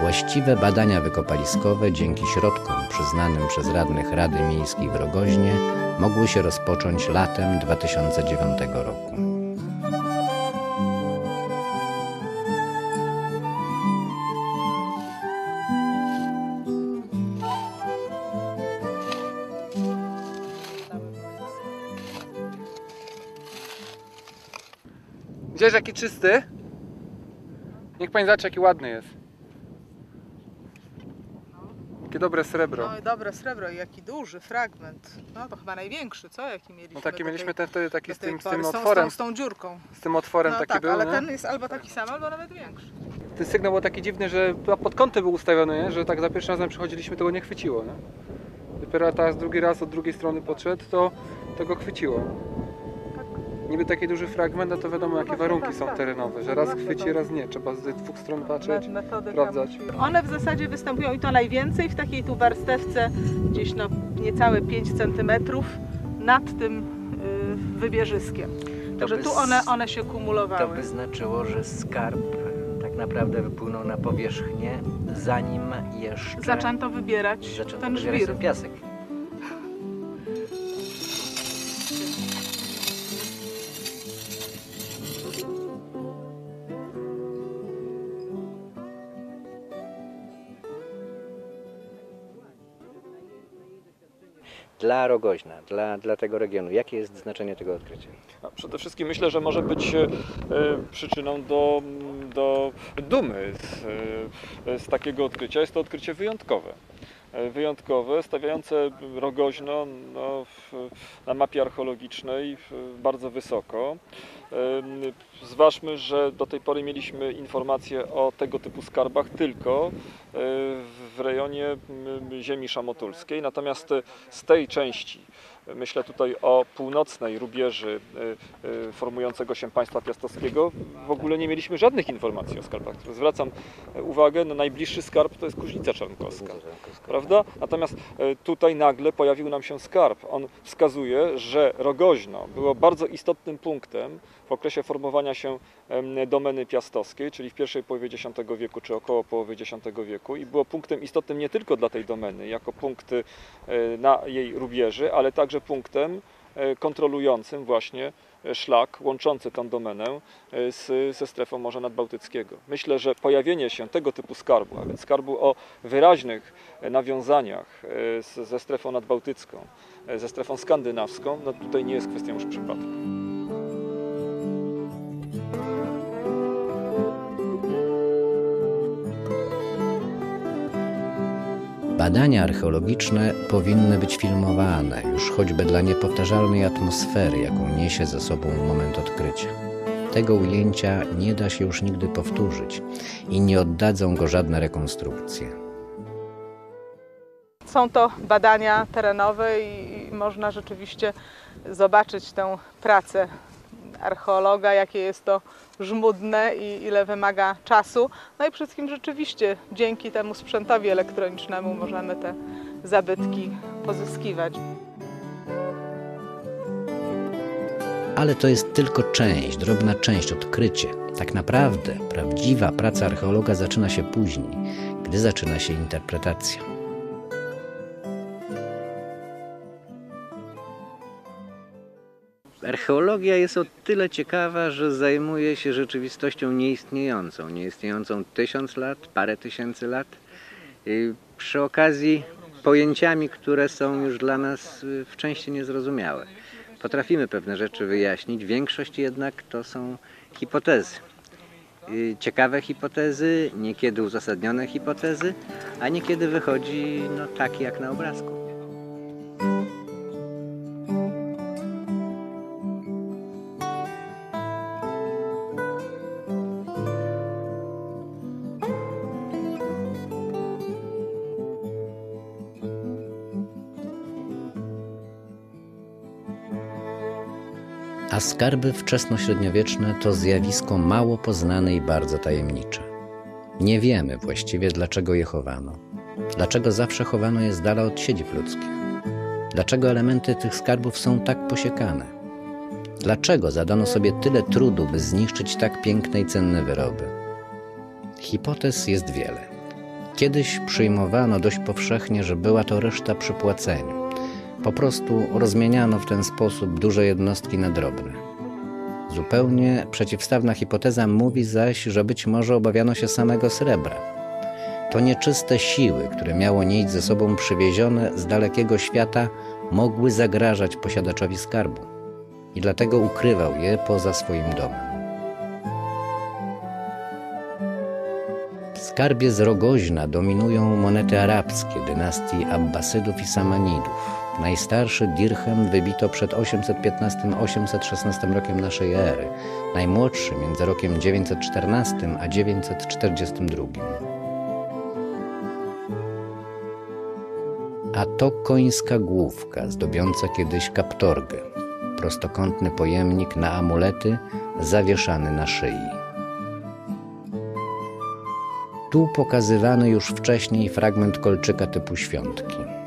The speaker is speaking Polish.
Właściwe badania wykopaliskowe dzięki środkom przyznanym przez radnych Rady Miejskiej w Rogoźnie mogły się rozpocząć latem 2009 roku. Widziałeś jaki czysty? Niech pani zobaczy jaki ładny jest. Jakie dobre srebro. No i dobre srebro i jaki duży fragment. No to chyba największy, co? Jaki mieliśmy? No taki mieliśmy tej, ten wtedy taki z tym, z tym otworem. Z tą, z tą dziurką. Z tym otworem no taki tak, był, ale nie? ten jest albo taki sam, albo nawet większy. Ten sygnał był taki dziwny, że pod kątem był ustawiony, nie? że tak za pierwszym razem przychodziliśmy, tego nie chwyciło. Nie? Dopiero teraz drugi raz od drugiej strony podszedł, to, to go chwyciło. Niby taki duży fragment, a to wiadomo jakie warunki są terenowe, że raz chwyci, raz nie. Trzeba z dwóch stron patrzeć. Sprawdzać. One w zasadzie występują i to najwięcej w takiej tu warstewce gdzieś no niecałe 5 cm nad tym y, wybieżyskiem. Także tu one, one się To kumulowały. by znaczyło, że skarb tak naprawdę wypłynął na powierzchnię, zanim jeszcze Zaczęto wybierać zaczęto ten wybierać żwir. ten piasek. Dla Rogoźna, dla, dla tego regionu, jakie jest znaczenie tego odkrycia? A Przede wszystkim myślę, że może być e, przyczyną do, do dumy z, e, z takiego odkrycia. Jest to odkrycie wyjątkowe. E, Wyjątkowe, stawiające Rogoźno no, na mapie archeologicznej bardzo wysoko. Zważmy, że do tej pory mieliśmy informacje o tego typu skarbach tylko e, w rejonie ziemi szamotulskiej, natomiast z tej części, myślę tutaj o północnej rubieży e, e, formującego się państwa piastowskiego, w ogóle nie mieliśmy żadnych informacji o skarbach. Zwracam e, uwagę, no najbliższy skarb to jest Kuźnica Czarnkowska prawda? Natomiast e, tutaj nagle pojawił nam się skarb. On wskazuje, że Rogoźno było bardzo istotnym punktem w okresie formowania się domeny piastowskiej, czyli w pierwszej połowie X wieku, czy około połowy X wieku i było punktem istotnym nie tylko dla tej domeny, jako punkt e, na jej rubieży, ale także punktem e, kontrolującym właśnie e, szlak łączący tę domenę e, z, ze strefą Morza Nadbałtyckiego. Myślę, że pojawienie się tego typu skarbu, a więc skarbu o wyraźnych nawiązaniach z, ze strefą nadbałtycką, ze strefą skandynawską, no tutaj nie jest kwestią już przypadku. Badania archeologiczne powinny być filmowane, już choćby dla niepowtarzalnej atmosfery, jaką niesie ze sobą moment odkrycia. Tego ujęcia nie da się już nigdy powtórzyć i nie oddadzą go żadne rekonstrukcje. Są to badania terenowe i można rzeczywiście zobaczyć tę pracę archeologa, jakie jest to żmudne i ile wymaga czasu. No i przede wszystkim rzeczywiście dzięki temu sprzętowi elektronicznemu możemy te zabytki pozyskiwać. Ale to jest tylko część, drobna część, odkrycie. Tak naprawdę prawdziwa praca archeologa zaczyna się później, gdy zaczyna się interpretacja. Archeologia jest o tyle ciekawa, że zajmuje się rzeczywistością nieistniejącą, nieistniejącą tysiąc lat, parę tysięcy lat. I przy okazji pojęciami, które są już dla nas y, w części niezrozumiałe. Potrafimy pewne rzeczy wyjaśnić, większość jednak to są hipotezy. Y, Ciekawe hipotezy, niekiedy uzasadnione hipotezy, a niekiedy wychodzi no, tak jak na obrazku. A skarby wczesnośredniowieczne to zjawisko mało poznane i bardzo tajemnicze. Nie wiemy właściwie, dlaczego je chowano. Dlaczego zawsze chowano je z dala od siedzib ludzkich. Dlaczego elementy tych skarbów są tak posiekane. Dlaczego zadano sobie tyle trudu, by zniszczyć tak piękne i cenne wyroby. Hipotez jest wiele. Kiedyś przyjmowano dość powszechnie, że była to reszta przy płaceniu. Po prostu rozmieniano w ten sposób duże jednostki na drobne. Zupełnie przeciwstawna hipoteza mówi zaś, że być może obawiano się samego srebra. To nieczyste siły, które miało nieść ze sobą przywiezione z dalekiego świata, mogły zagrażać posiadaczowi skarbu i dlatego ukrywał je poza swoim domem. W skarbie z Rogoźna dominują monety arabskie dynastii Abbasydów i Samanidów. Najstarszy dirhem wybito przed 815-816 rokiem naszej ery, najmłodszy między rokiem 914 a 942. A to końska główka zdobiąca kiedyś kaptorgę, prostokątny pojemnik na amulety zawieszany na szyi. Tu pokazywany już wcześniej fragment kolczyka typu świątki.